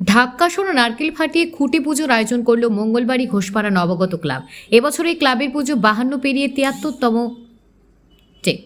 ঢাক্কাসোর নারকেল ফাটিয়ে খুঁটি পুজোর আয়োজন করল মঙ্গলবারই ঘোষপাড়া নবগত ক্লাব। এবছর এই ক্লাবের পুজো বাহান্ন পেরিয়ে তিয়াত্তরতম ঠিক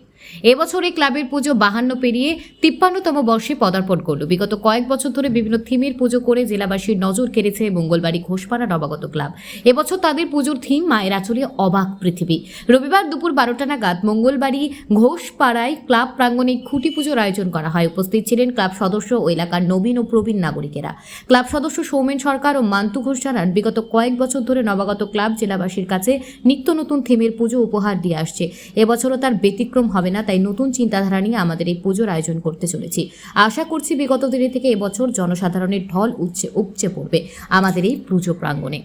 এবছর এই ক্লাবের পুজো বাহান্ন পেরিয়ে তিপ্পান্নতম বর্ষে পদার্পণ করল। বিগত কয়েক বছর ধরে বিভিন্ন থিমের পুজো করে জেলাবাসীর নজর কেড়েছে মঙ্গলবাড়ি ঘোষপাড়া নবাগত ক্লাব। এবছর তাদের পুজোর থিম মায়ের আচলে অবাক পৃথিবী। রবিবার দুপুর বারোটা নাগাদ মঙ্গলবাড়ি ঘোষপাড়ায় ক্লাব প্রাঙ্গণে খুঁটি পুজোর আয়োজন করা হয়। উপস্থিত ছিলেন ক্লাব সদস্য ও এলাকার নবীন ও প্রবীণ নাগরিকেরা। ক্লাব সদস্য সৌমেন সরকার ও মান্তু ঘোষ জানান, বিগত কয়েক বছর ধরে নবাগত ক্লাব জেলাবাসীর কাছে নিত্য নতুন থিমের পুজো উপহার দিয়ে আসছে। এবছরও তার ব্যতিক্রম হবে না তাই নতুন চিন্তাধারা নিয়ে আমাদের এই পুজোর আয়োজন করতে চলেছি। আশা করছি বিগত দিনে থেকে এবছর জনসাধারণের ঢল উচ্ছে উপচে পড়বে আমাদের এই পুজো প্রাঙ্গণে।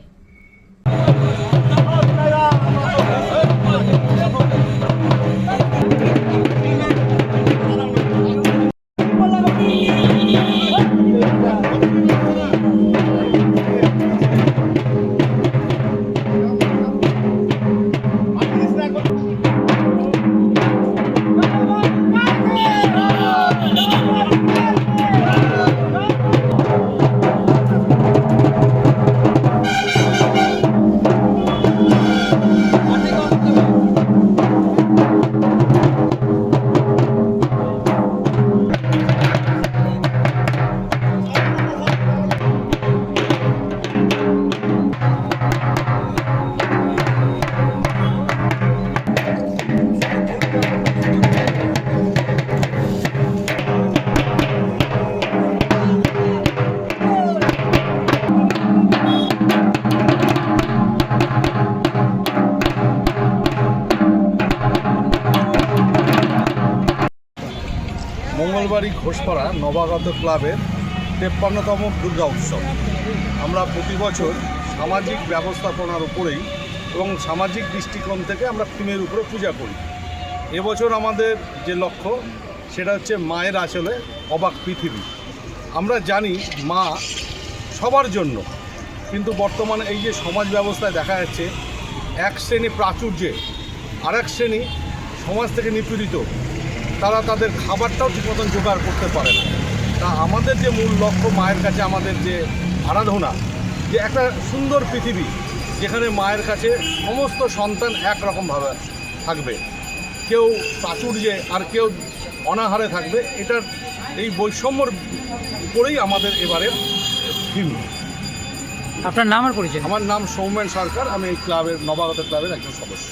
মঙ্গলবাড়ি ঘোষপাড়া নবাগত ক্লাবের তেপ্পান্নতম দুর্গা উৎসব। আমরা প্রতি বছর সামাজিক ব্যবস্থাপনার উপরেই এবং সামাজিক দৃষ্টিকোণ থেকে আমরা থিমের উপরে পূজা করি। এবছর আমাদের যে লক্ষ্য, সেটা হচ্ছে মায়ের আঁচলে অবাক পৃথিবী। আমরা জানি মা সবার জন্য, কিন্তু বর্তমানে এই যে সমাজ ব্যবস্থায় দেখা যাচ্ছে, এক শ্রেণি প্রাচুর্যে আর এক শ্রেণি সমাজ থেকে নিপীড়িত। তারা তাদের খাবারটাও ঠিক মতন জোগাড় করতে পারে না। তা আমাদের যে মূল লক্ষ্য মায়ের কাছে আমাদের যে আরাধনা যে একটা সুন্দর পৃথিবী যেখানে মায়ের কাছে সমস্ত সন্তান একরকমভাবে থাকবে। কেউ প্রাচুর্যে আর কেউ অনাহারে থাকবে এটার এই বৈষম্যর উপরেই আমাদের এবারের থিম আপনার নাম আর পরিচয়? আমার নাম সৌমেন সরকার আমি এই ক্লাবের নবাগত ক্লাবের একজন সদস্য।